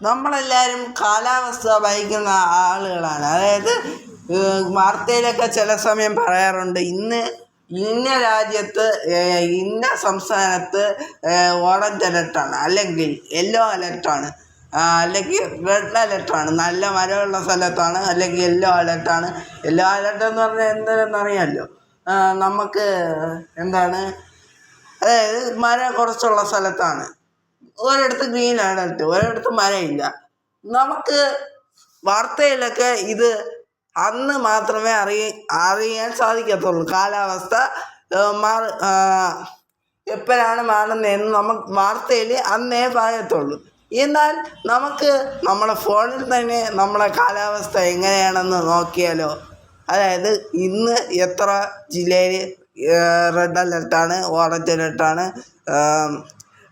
നമ്മളെല്ലാവരും കാലാവസ്ഥ ഭയക്കുന്ന ആളുകളാണ്. അതായത് വാർത്തയിലൊക്കെ ചില സമയം പറയാറുണ്ട് ഇന്ന് ഇന്ന രാജ്യത്ത് ഇന്ന സംസ്ഥാനത്ത് ഓറഞ്ച് അലർട്ടാണ്. അല്ലെങ്കിൽ യെല്ലോ അലർട്ടാണ്. അല്ലെങ്കിൽ റെഡ് അലർട്ടാണ്. നല്ല മരമുള്ള സ്ഥലത്താണ്. അല്ലെങ്കിൽ യെല്ലോ അലർട്ടാണ്. യെല്ലോ അലർട്ട് എന്ന് പറഞ്ഞാൽ എന്തെന്നറിയാമല്ലോ നമുക്ക് എന്താണ് അതായത് മരം കുറച്ചുള്ള സ്ഥലത്താണ്. ഒരിടത്ത് ഗ്രീൻ അലർട്ട് ഒരിടത്ത് മഴയില്ല നമുക്ക് വാർത്തയിലൊക്കെ ഇത് അന്ന് മാത്രമേ അറിയ അറിയാൻ സാധിക്കത്തുള്ളൂ. കാലാവസ്ഥ മാറി എപ്പോഴാണ് മാറുന്നതെന്ന് നമുക്ക് വാർത്തയിൽ അന്നേ പറയത്തുള്ളൂ. എന്നാൽ നമുക്ക് നമ്മുടെ ഫോണിൽ തന്നെ നമ്മുടെ കാലാവസ്ഥ എങ്ങനെയാണെന്ന് നോക്കിയാലോ അതായത് ഇന്ന് എത്ര ജില്ലയിൽ റെഡ് അലർട്ടാണ് ഓറഞ്ച് അലർട്ടാണ്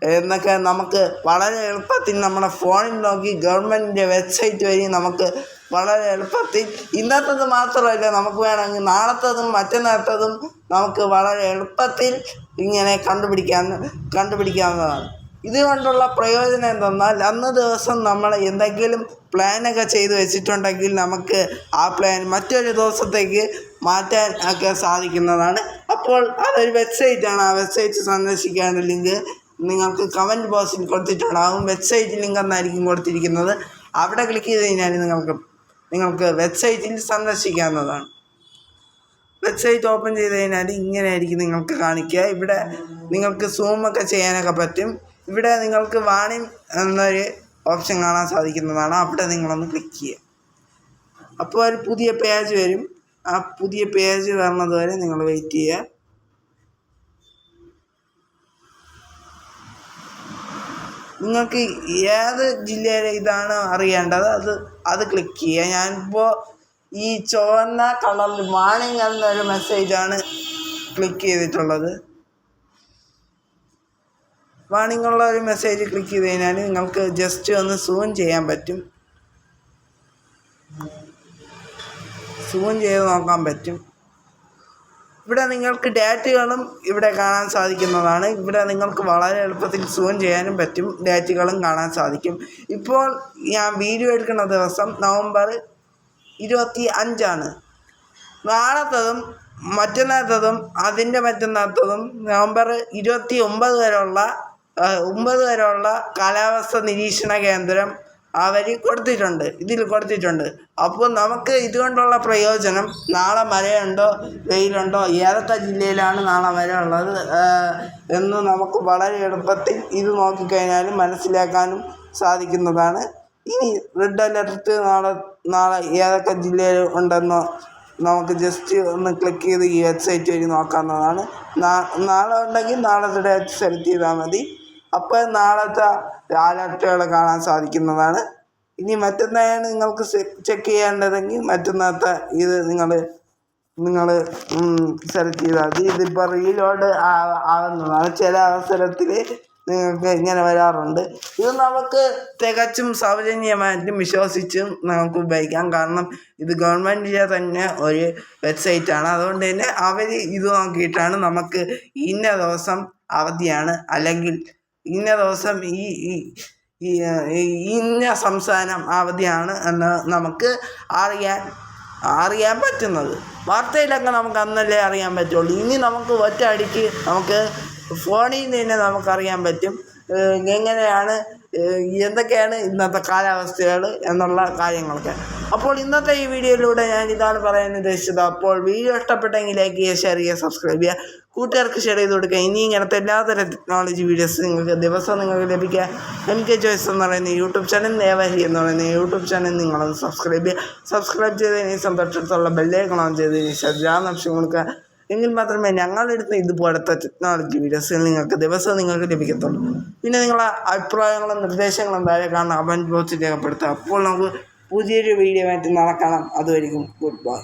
എന്നൊക്കെ നമുക്ക് വളരെ എളുപ്പത്തിൽ നമ്മുടെ ഫോണിൽ നോക്കി ഗവൺമെന്റിന്റെ വെബ്സൈറ്റ് വഴി നമുക്ക് വളരെ എളുപ്പത്തിൽ ഇന്നത്തത് മാത്രമല്ല നമുക്ക് വേണമെങ്കിൽ നാളത്തതും മറ്റന്നാളത്തതും നമുക്ക് വളരെ എളുപ്പത്തിൽ ഇങ്ങനെ കണ്ടുപിടിക്കാൻ കണ്ടുപിടിക്കാവുന്നതാണ്. ഇതുകൊണ്ടുള്ള പ്രയോജനം എന്തെന്നാൽ അന്ന് ദിവസം നമ്മൾ എന്തെങ്കിലും പ്ലാനൊക്കെ ചെയ്ത് വെച്ചിട്ടുണ്ടെങ്കിൽ നമുക്ക് ആ പ്ലാൻ മറ്റൊരു ദിവസത്തേക്ക് മാറ്റാൻ ഒക്കെ സാധിക്കുന്നതാണ്. അപ്പോൾ അതൊരു വെബ്സൈറ്റാണ്. ആ വെബ്സൈറ്റ് സന്ദർശിക്കാനുള്ള ലിങ്ക് നിങ്ങൾക്ക് കമന്റ് ബോക്സിൽ കൊടുത്തിട്ടുണ്ടാകും വെബ്സൈറ്റ് ലിങ്ക് എന്നായിരിക്കും കൊടുത്തിരിക്കുന്നത്. അവിടെ ക്ലിക്ക് ചെയ്ത് കഴിഞ്ഞാൽ നിങ്ങൾക്ക് നിങ്ങൾക്ക് വെബ്സൈറ്റിൽ സന്ദർശിക്കാവുന്നതാണ്. വെബ്സൈറ്റ് ഓപ്പൺ ചെയ്ത് കഴിഞ്ഞാൽ ഇങ്ങനെ ആയിരിക്കും നിങ്ങൾക്ക് കാണിക്കുക. ഇവിടെ നിങ്ങൾക്ക് സൂമൊക്കെ ചെയ്യാനൊക്കെ പറ്റും. ഇവിടെ നിങ്ങൾക്ക് വാണി എന്നൊരു ഓപ്ഷൻ കാണാൻ സാധിക്കുന്നതാണ്. അവിടെ നിങ്ങളൊന്ന് ക്ലിക്ക് ചെയ്യുക. അപ്പോൾ ഒരു പുതിയ പേജ് വരും. ആ പുതിയ പേജ് വരുന്നത് വരെ നിങ്ങൾ വെയിറ്റ് ചെയ്യുക. നിങ്ങൾക്ക് ഏത് ജില്ലയിലെ ഇതാണ് അറിയേണ്ടത്? അത് അത് ക്ലിക്ക് ചെയ്യുക. ഞാനിപ്പോൾ ഈ ചുവന്ന കളറിൽ വാണിംഗ് എന്നൊരു മെസ്സേജാണ് ക്ലിക്ക് ചെയ്തിട്ടുള്ളത്. വാണിംഗ് ഉള്ള ഒരു മെസ്സേജ് ക്ലിക്ക് ചെയ്ത് കഴിഞ്ഞാൽ നിങ്ങൾക്ക് ജസ്റ്റ് ഒന്ന് സൂം ചെയ്യാൻ പറ്റും. സൂം ചെയ്ത് നോക്കാൻ പറ്റും. ഇവിടെ നിങ്ങൾക്ക് ഡാറ്റകളും ഇവിടെ കാണാൻ സാധിക്കുന്നതാണ്. ഇവിടെ നിങ്ങൾക്ക് വളരെ എളുപ്പത്തിൽ സൂം ചെയ്യാനും പറ്റും. ഡാറ്റകളും കാണാൻ സാധിക്കും. ഇപ്പോൾ ഞാൻ വീഡിയോ എടുക്കുന്ന ദിവസം നവംബർ ഇരുപത്തി അഞ്ചാണ് നാളത്തതും മറ്റന്നാത്തതും അതിന്റെ മറ്റന്നാത്തതും നവംബർ ഇരുപത്തി ഒമ്പത് വരെയുള്ള ഒമ്പത് വരെയുള്ള കാലാവസ്ഥ നിരീക്ഷണ കേന്ദ്രം അവർ കൊടുത്തിട്ടുണ്ട് ഇതിൽ കൊടുത്തിട്ടുണ്ട്. അപ്പോൾ നമുക്ക് ഇതുകൊണ്ടുള്ള പ്രയോജനം നാളെ മഴയുണ്ടോ വെയിലുണ്ടോ ഏതൊക്കെ ജില്ലയിലാണ് നാളെ മഴ ഉള്ളത് എന്ന് നമുക്ക് വളരെ എളുപ്പത്തിൽ ഇത് നോക്കിക്കഴിഞ്ഞാലും മനസ്സിലാക്കാനും സാധിക്കുന്നതാണ്. ഇനി റെഡ് അലർട്ട് നാളെ നാളെ ഏതൊക്കെ ജില്ലയിൽ ഉണ്ടെന്നോ നമുക്ക് ജസ്റ്റ് ഒന്ന് ക്ലിക്ക് ചെയ്ത് ഈ വെബ്സൈറ്റ് വഴി നോക്കാവുന്നതാണ്. നാളെ ഉണ്ടെങ്കിൽ നാളെ സെലക്ട് ചെയ്താൽ മതി. അപ്പോൾ നാളത്തെ ലാലാട്ടുകളെ കാണാൻ സാധിക്കുന്നതാണ്. ഇനി മറ്റന്നാണ് നിങ്ങൾക്ക് ചെക്ക് ചെയ്യേണ്ടതെങ്കിൽ മറ്റന്നാളത്തെ ഇത് നിങ്ങൾ നിങ്ങൾ സെലക്ട് ചെയ്താൽ മതി. ഇതിപ്പോൾ റീലോഡ് ആവുന്നതാണ് ചില അവസരത്തിൽ നിങ്ങൾക്ക് ഇങ്ങനെ വരാറുണ്ട്. ഇത് നമുക്ക് തികച്ചും സൗജന്യമായിട്ടും വിശ്വസിച്ചും നമുക്ക് ഉപയോഗിക്കാം. കാരണം ഇത് ഗവൺമെന്റിന്റെ തന്നെ ഒരു വെബ്സൈറ്റാണ് അതുകൊണ്ട് തന്നെ അവർ ഇത് നോക്കിയിട്ടാണ് നമുക്ക് ഇന്ന ദിവസം അവധിയാണ്. അല്ലെങ്കിൽ ഇന്ന ദിവസം ഈ ഇന്ന സംസ്ഥാനം അവധിയാണ് എന്ന് നമുക്ക് അറിയാൻ അറിയാൻ പറ്റുന്നത്. വാർത്തയിലൊക്കെ നമുക്ക് അന്നല്ലേ അറിയാൻ പറ്റുള്ളൂ. ഇനി നമുക്ക് ഒറ്റ അടിക്ക് നമുക്ക് ഫോണിൽ തന്നെ നമുക്കറിയാൻ പറ്റും. എങ്ങനെയാണ് എന്തൊക്കെയാണ് ഇന്നത്തെ കാലാവസ്ഥകൾ എന്നുള്ള കാര്യങ്ങളൊക്കെ. അപ്പോൾ ഇന്നത്തെ ഈ വീഡിയോയിലൂടെ ഞാൻ ഇതാണ് പറയാൻ ഉദ്ദേശിച്ചത്. അപ്പോൾ വീഡിയോ ഇഷ്ടപ്പെട്ടെങ്കിൽ ലൈക്ക് ചെയ്യുക ഷെയർ ചെയ്യുക സബ്സ്ക്രൈബ് ചെയ്യുക. കൂട്ടുകാർക്ക് ഷെയർ ചെയ്ത് കൊടുക്കുക. ഇനി ഇങ്ങനത്തെ എല്ലാതരം ടെക്നോളജി വീഡിയോസ് നിങ്ങൾക്ക് ദിവസം നിങ്ങൾക്ക് ലഭിക്കുക. എം കെ ജോയ്സ് എന്ന് പറയുന്ന യൂട്യൂബ് ചാനൽ നേവഹി എന്ന് പറയുന്ന യൂട്യൂബ് ചാനൽ നിങ്ങളൊന്ന് സബ്സ്ക്രൈബ് ചെയ്യുക. സബ്സ്ക്രൈബ് ചെയ്തതിന് സന്തോഷത്തുള്ള ബെല്ലേക്കൺ ഓൺ ചെയ്തതിന് ശേഷം കൊടുക്കുക. എങ്കിൽ മാത്രമേ ഞങ്ങളെടുത്ത ഇതുപോലത്തെ ടെക്നോളജി വീഡിയോസ് നിങ്ങൾക്ക് ദിവസം നിങ്ങൾക്ക് ലഭിക്കത്തുള്ളൂ. പിന്നെ നിങ്ങളെ അഭിപ്രായങ്ങളും നിർദ്ദേശങ്ങളും താഴെ കാണുന്ന കമന്റ് ബോക്സിൽ രേഖപ്പെടുത്തുക. അപ്പോൾ നമുക്ക് പുതിയൊരു വീഡിയോ ആയിട്ട് നടക്കണം കാണാം. അതുവരെയും ഗുഡ് ബൈ